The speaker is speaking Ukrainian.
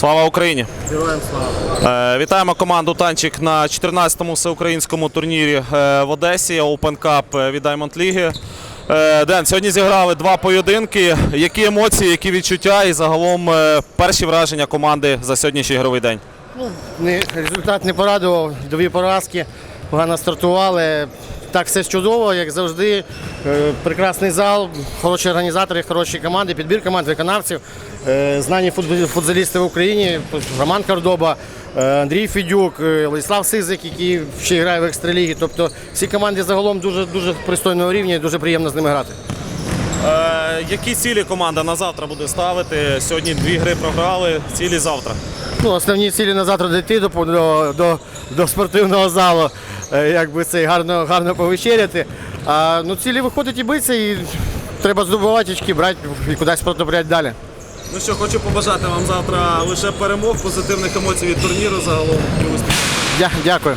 Слава Україні! Героям слава. Е, Вітаємо команду Танчик на 14-му всеукраїнському турнірі е, в Одесі Open Cup е, від Diamond League. Е, Ден, сьогодні зіграли два поєдинки. Які емоції, які відчуття і загалом перші враження команди за сьогоднішній ігровий день? Результат не порадував. Дві поразки. Погано стартували. Так все чудово, як завжди. Е, Прекрасний зал, хороші організатори, хороші команди, підбір команд, виконавців, е, знані футбол- футболісти в Україні, Роман Кордоба, е, Андрій Федюк, е, Владислав Сизик, який ще грає в екстралігі. Тобто всі команди загалом дуже дуже пристойного рівня і дуже приємно з ними грати. Е, Які цілі команда на завтра буде ставити? Сьогодні дві гри програли. Цілі завтра. Ну, основні цілі на завтра дійти до, до, до, до спортивного залу, е, якби це гарно, гарно повечеряти. А ну, цілі виходить і битися, і треба здобувати очки, брати і кудись протопляти далі. Ну що, хочу побажати вам завтра лише перемог, позитивних емоцій від турніру загалом і успіхів. Дя- Дякую.